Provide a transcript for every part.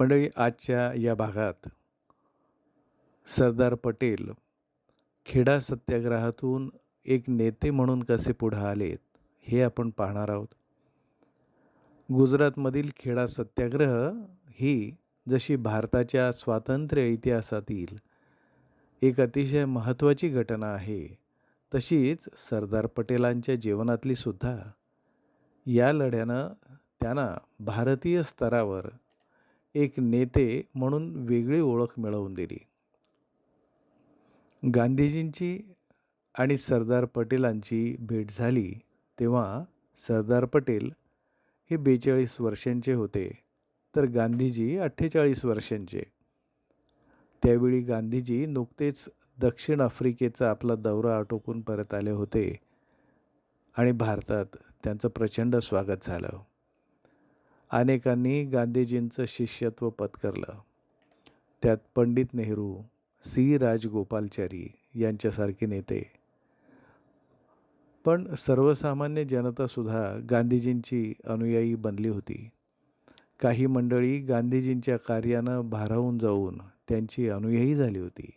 मंडळी आजच्या या भागात सरदार पटेल खेडा सत्याग्रहातून एक नेते म्हणून कसे पुढे आलेत हे आपण पाहणार आहोत. गुजरातमधील खेडा सत्याग्रह ही जशी भारताच्या स्वातंत्र्य इतिहासातील एक अतिशय महत्त्वाची घटना आहे तशीच सरदार पटेलांच्या जीवनातली सुद्धा. या लढ्यानं त्यांना भारतीय स्तरावर एक नेते म्हणून वेगळी ओळख मिळवून दिली. गांधीजींची आणि सरदार पटेलांची भेट झाली तेव्हा सरदार पटेल हे बेचाळीस वर्षांचे होते तर गांधीजी अठ्ठेचाळीस वर्षांचे. त्यावेळी गांधीजी नुकतेच दक्षिण आफ्रिकेचा आपला दौरा आटोपून परत आले होते आणि भारतात त्यांचं प्रचंड स्वागत झालं. अनेकांनी गांधीजींचं शिष्यत्व पत्करलं. त्यात पंडित नेहरू सी. राजगोपालचारी यांच्यासारखे नेते. पण सर्वसामान्य जनतासुद्धा गांधीजींची अनुयायी बनली होती. काही मंडळी गांधीजींच्या कार्यानं भारावून जाऊन त्यांची अनुयायी झाली होती.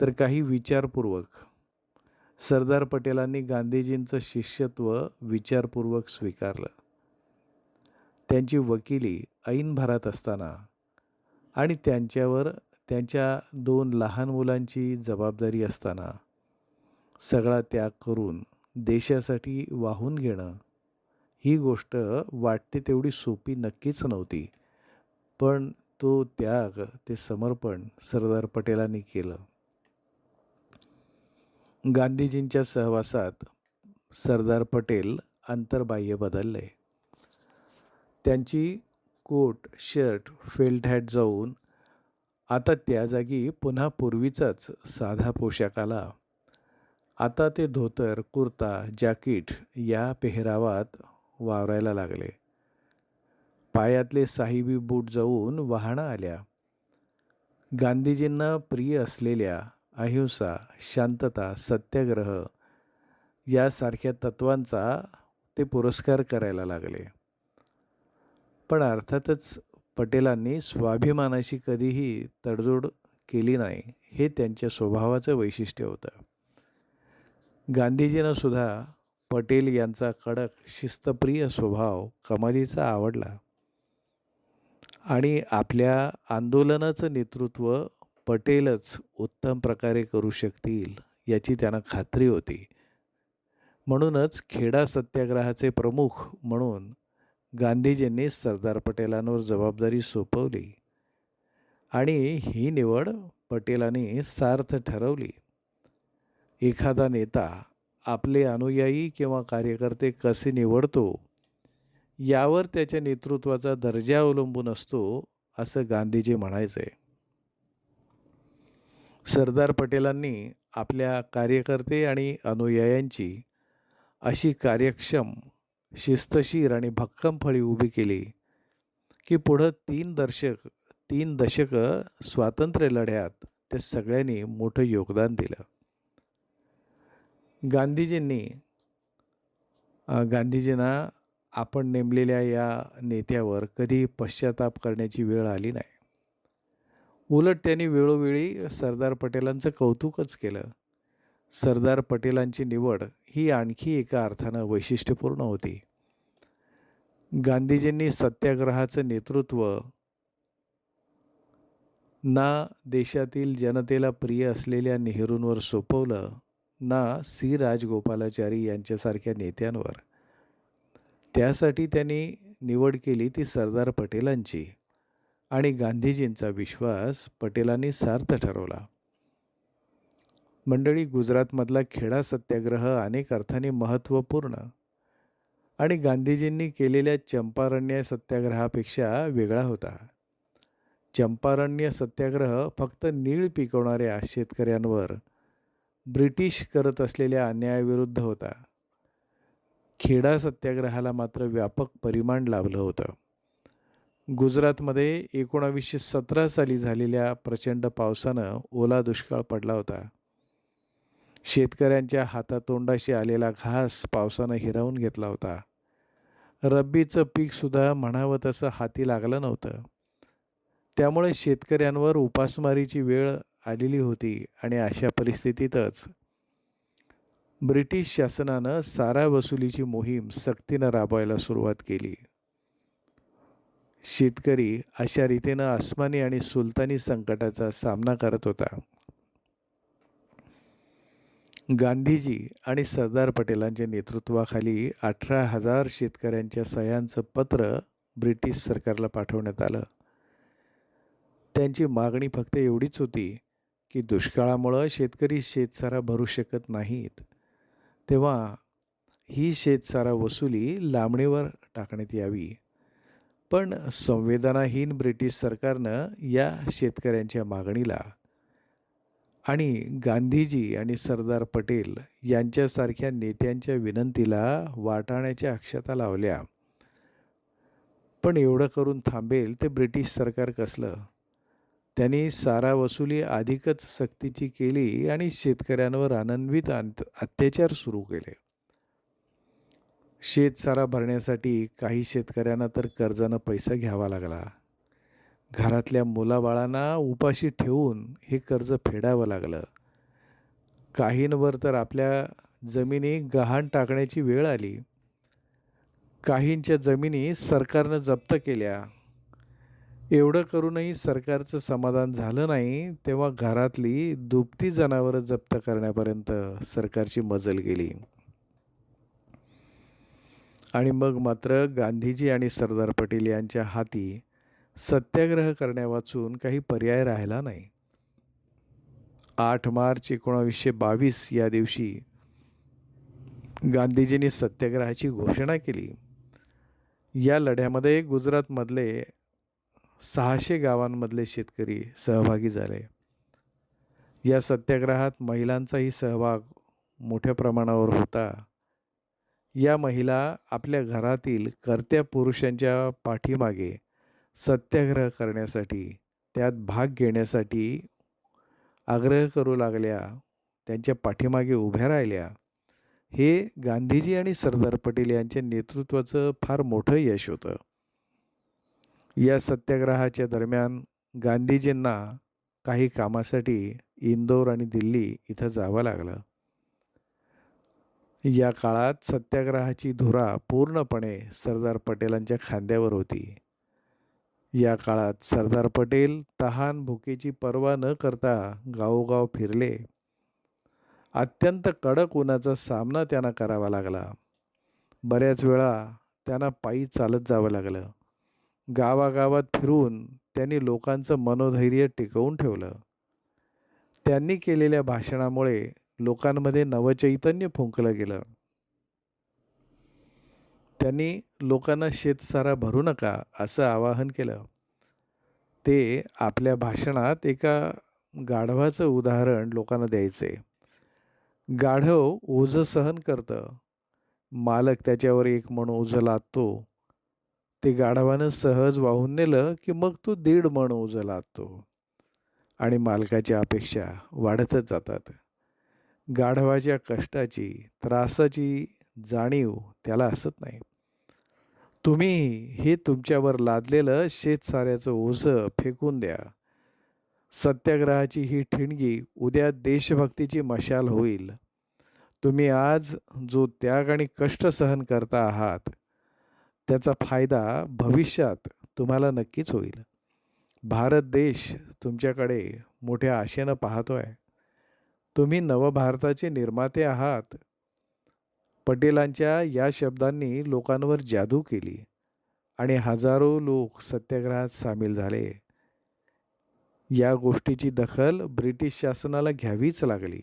तर काही विचारपूर्वक. सरदार पटेलांनी गांधीजींचं शिष्यत्व विचारपूर्वक स्वीकारलं. त्यांची वकिली ऐन भरात असताना आणि त्यांच्यावर त्यांच्या दोन लहान मुलांची जबाबदारी असताना सगळा त्याग करून देशासाठी वाहून घेणं ही गोष्ट वाटते तेवढी सोपी नक्कीच नव्हती. पण तो त्याग ते समर्पण सरदार पटेलांनी केलं. गांधीजींच्या सहवासात सरदार पटेल अंतर्बाह्य बदलले. त्यांची कोट शर्ट फेल्ड हॅट जाऊन आता त्या जागी पुन्हा पूर्वीचाच साधा पोशाख आला. आता ते धोतर कुर्ता जॅकीट या पेहरावात वावरायला लागले. पायातले साहिबी बूट जाऊन वाहनं आल्या. गांधीजींना प्रिय असलेल्या अहिंसा शांतता सत्याग्रह यासारख्या तत्वांचा ते पुरस्कार करायला लागले. पण अर्थातच पटेलांनी स्वाभिमानाशी कधीही तडजोड केली नाही हे त्यांच्या स्वभावाचं वैशिष्ट्य होतं. गांधीजींना सुद्धा पटेल यांचा कडक शिस्तप्रिय स्वभाव कमालीचा आवडला. आणि आपल्या आंदोलनाचं नेतृत्व पटेलच उत्तम प्रकारे करू शकतील याची त्यांना खात्री होती. म्हणूनच खेडा सत्याग्रहाचे प्रमुख म्हणून गांधीजींनी सरदार पटेलांवर जबाबदारी सोपवली आणि ही निवड पटेलांनी सार्थ ठरवली. एखादा नेता आपले अनुयायी किंवा कार्यकर्ते कसे निवडतो यावर त्याच्या नेतृत्वाचा दर्जा अवलंबून असतो असं गांधीजी म्हणायचे. सरदार पटेलांनी आपल्या कार्यकर्ते आणि अनुयायांची अशी कार्यक्षम शिस्तशीर आणि भक्कम फळी उभी केली. की पुढं तीन दर्शक तीन दशकं स्वातंत्र्य लढ्यात त्या सगळ्यांनी मोठं योगदान दिलं. गांधीजींनी गांधीजींना आपण नेमलेल्या या नेत्यावर कधी पश्चाताप करण्याची वेळ आली नाही. उलट त्यांनी वेळोवेळी सरदार पटेलांचं कौतुकच केलं. सरदार पटेलांची निवड ही आणखी एका अर्थानं वैशिष्ट्यपूर्ण होती. गांधीजींनी सत्याग्रहाचं नेतृत्व ना देशातील जनतेला प्रिय असलेल्या नेहरूंवर सोपवलं ना सी. राजगोपालाचारी यांच्यासारख्या नेत्यांवर. त्यासाठी त्यांनी निवड केली ती सरदार पटेलांची आणि गांधीजींचा विश्वास पटेलांनी सार्थ ठरवला. मंडळी गुजरातमधला खेडा सत्याग्रह अनेक अर्थाने महत्त्वपूर्ण. आणि गांधीजींनी केलेल्या चंपारण्य सत्याग्रहापेक्षा वेगळा होता. चंपारण्य सत्याग्रह फक्त नीळ पिकवणाऱ्या शेतकऱ्यांवर ब्रिटिश करत असलेल्या अन्यायाविरुद्ध होता. खेडा सत्याग्रहाला मात्र व्यापक परिमाण लाभलं होतं. गुजरातमध्ये एकोणावीसशे सतरा साली झालेल्या प्रचंड पावसानं ओला दुष्काळ पडला होता. शेतकऱ्यांच्या हातातोंडाशी आलेला घास पावसानं हिरावून घेतला होता. रब्बीचं पीकसुद्धा म्हणावं तसं हाती लागलं नव्हतं. त्यामुळे शेतकऱ्यांवर उपासमारीची वेळ आलेली होती आणि अशा परिस्थितीतच ब्रिटिश शासनानं सारा वसुलीची मोहीम सक्तीनं राबवायला सुरुवात केली. शेतकरी अशा रीतीनं आसमानी आणि सुलतानी संकटाचा सामना करत होता. गांधीजी आणि सरदार पटेलांच्या नेतृत्वाखाली अठरा हजार शेतकऱ्यांच्या सह्यांचं पत्र ब्रिटिश सरकारला पाठवण्यात आलं. त्यांची मागणी फक्त एवढीच होती की दुष्काळामुळं शेतकरी शेतसारा भरू शकत नाहीत. तेव्हा ही शेतसारा वसुली लांबणीवर टाकण्यात यावी. पण संवेदनाहीन ब्रिटिश सरकारनं या शेतकऱ्यांच्या मागणीला आणि गांधीजी आणि सरदार पटेल यांच्यासारख्या नेत्यांच्या विनंतीला वाटाण्याच्या अक्षता लावल्या. पण एवढं करून थांबेल ते ब्रिटिश सरकार कसलं? त्यांनी सारा वसुली अधिकच सक्तीची केली आणि शेतकऱ्यांवर आनंदवित अत्याचार सुरू केले. शेतसारा भरण्यासाठी काही शेतकऱ्यांना तर कर्जानं पैसा घ्यावा लागला. घरातल्या मुलाबाळांना उपाशी ठेवून हे कर्ज फेडावं लागलं. काहींवर तर आपल्या जमिनी गहाण टाकण्याची वेळ आली. काहींच्या जमिनी सरकारनं जप्त केल्या. एवढं करूनही सरकारचं समाधान झालं नाही तेव्हा घरातली दुभती जनावरं जप्त करण्यापर्यंत सरकारची मजल गेली. आणि मग मात्र गांधीजी आणि सरदार पटेल यांच्या हाती सत्याग्रह करण्यावाचून काही पर्याय राहिला नाही. आठ मार्च एकोणावीसशे बावीस या दिवशी गांधीजींनी सत्याग्रहाची घोषणा केली. या लढ्यामध्ये गुजरातमधले सहाशे गावांमधले शेतकरी सहभागी झाले. या सत्याग्रहात महिलांचाही सहभाग मोठ्या प्रमाणावर होता. या महिला आपल्या घरातील कर्त्या पुरुषांच्या पाठीमागे सत्याग्रह करण्यासाठी त्यात भाग घेण्यासाठी आग्रह करू लागल्या त्यांच्या पाठीमागे उभ्या राहिल्या. हे गांधीजी आणि सरदार पटेल यांच्या नेतृत्वाचं फार मोठं यश होतं. या सत्याग्रहाच्या दरम्यान गांधीजींना काही कामासाठी इंदोर आणि दिल्ली इथं जावं लागलं. या काळात सत्याग्रहाची धुरा पूर्णपणे सरदार पटेलांच्या खांद्यावर होती. या काळात सरदार पटेल तहान भुकेची पर्वा न करता गावोगाव फिरले. अत्यंत कडक उन्हाचा सामना त्यांना करावा लागला. बऱ्याच वेळा त्यांना पायी चालत जावं लागलं. गावागावात फिरून त्यांनी लोकांचं मनोधैर्य टिकवून ठेवलं. त्यांनी केलेल्या भाषणामुळे लोकांमध्ये नवचैतन्य फुंकलं गेलं. त्यांनी लोकांना शेतसारा भरू नका असं आवाहन केलं. ते आपल्या भाषणात एका गाढवाचं उदाहरण लोकांना द्यायचे. गाढव ओझं सहन करतं. मालक त्याच्यावर एक मण ओझं लादतो. ते गाढवानं सहज वाहून नेलं की मग तो दीड मण ओझं लादतो. आणि मालकाच्या अपेक्षा वाढतच जातात. गाढवाच्या कष्टाची त्रासाची जाणीव त्याला असत नाही. तुम्ही हे तुमच्यावर लादलेलं शेतसाऱ्याचं ओझं फेकून द्या. सत्याग्रहाची ही ठिणगी उद्या देशभक्तीची मशाल होईल. तुम्ही आज जो त्याग आणि कष्ट सहन करता आहात त्याचा फायदा भविष्यात तुम्हाला नक्कीच होईल. भारत देश तुमच्याकडे मोठ्या आशेनं पाहतो आहे तुम्ही नवभारताचे निर्माते आहात. पटेलांच्या या शब्दांनी लोकांवर जादू केली आणि हजारो लोक सत्याग्रहात सामील झाले. या गोष्टीची दखल ब्रिटिश शासनाला घ्यावीच लागली.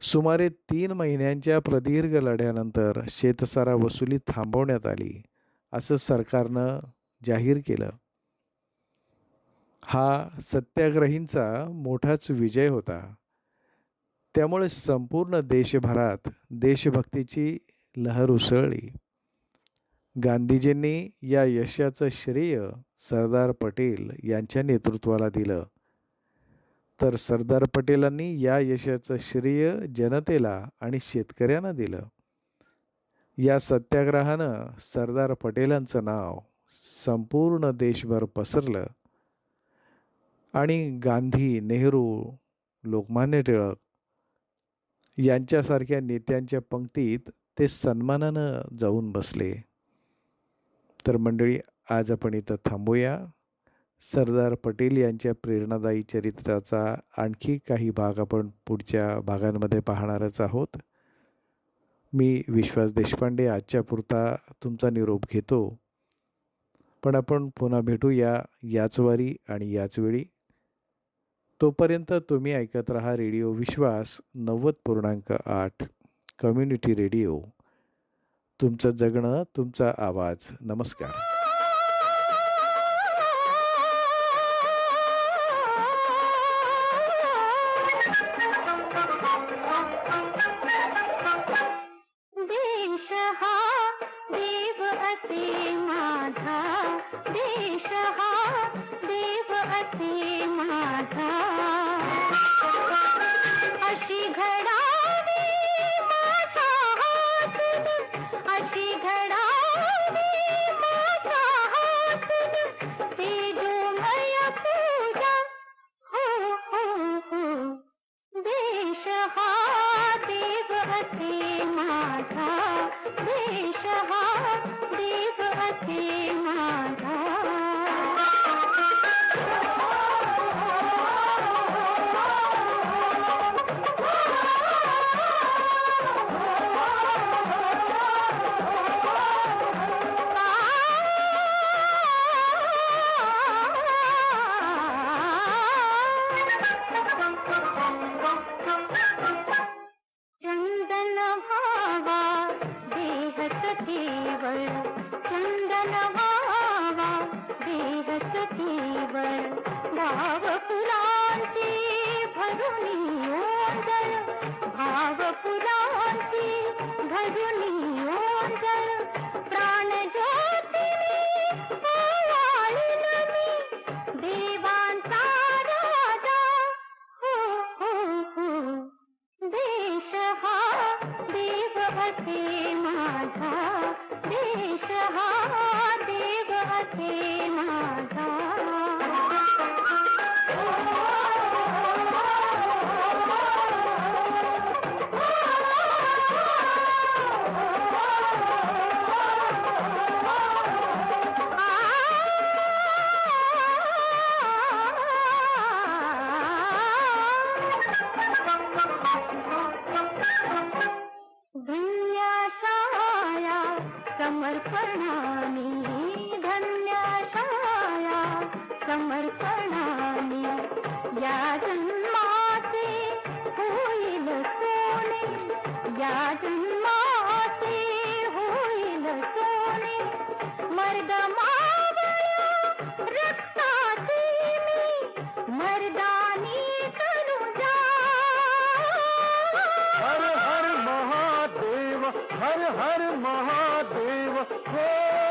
सुमारे तीन महिन्यांच्या प्रदीर्घ लढ्यानंतर शेतसारा वसुली थांबवण्यात आली असं सरकारनं जाहीर केलं. हा सत्याग्रहींचा मोठाच विजय होता. त्यामुळे संपूर्ण देशभरात देशभक्तीची लहर उसळली. गांधीजींनी या यशाचं श्रेय सरदार पटेल यांच्या नेतृत्वाला दिलं. तर सरदार पटेलांनी या यशाचं श्रेय जनतेला आणि शेतकऱ्यांना दिलं. या सत्याग्रहानं सरदार पटेलांचं नाव संपूर्ण देशभर पसरलं. आणि गांधी नेहरू लोकमान्य टिळक यांच्यासारख्या नेत्यांच्या पंक्तीत ते सन्मानानं जाऊन बसले. तर मंडळी आज आपण इथं थांबूया. सरदार पटेल यांच्या प्रेरणादायी चरित्राचा आणखी काही भाग आपण पुढच्या भागांमध्ये पाहणारच आहोत. मी विश्वास देशपांडे आजच्या पुरता तुमचा निरोप घेतो. पण आपण पुन्हा भेटूया याच वारी आणि याच वेळी तोपर्यंत तुम्ही ऐकत रहा रेडिओ विश्वास नव्वद पूर्णांक आठ कम्युनिटी रेडिओ. तुमचं जगणं तुमचा आवाज. नमस्कार. माझा देश हा बनाने या जन्मा से हुई न सोने। या जन्मा से हुई न सोने। मर्दमा मर्दानी हर हर महादेव, हर हर महादेव, हो।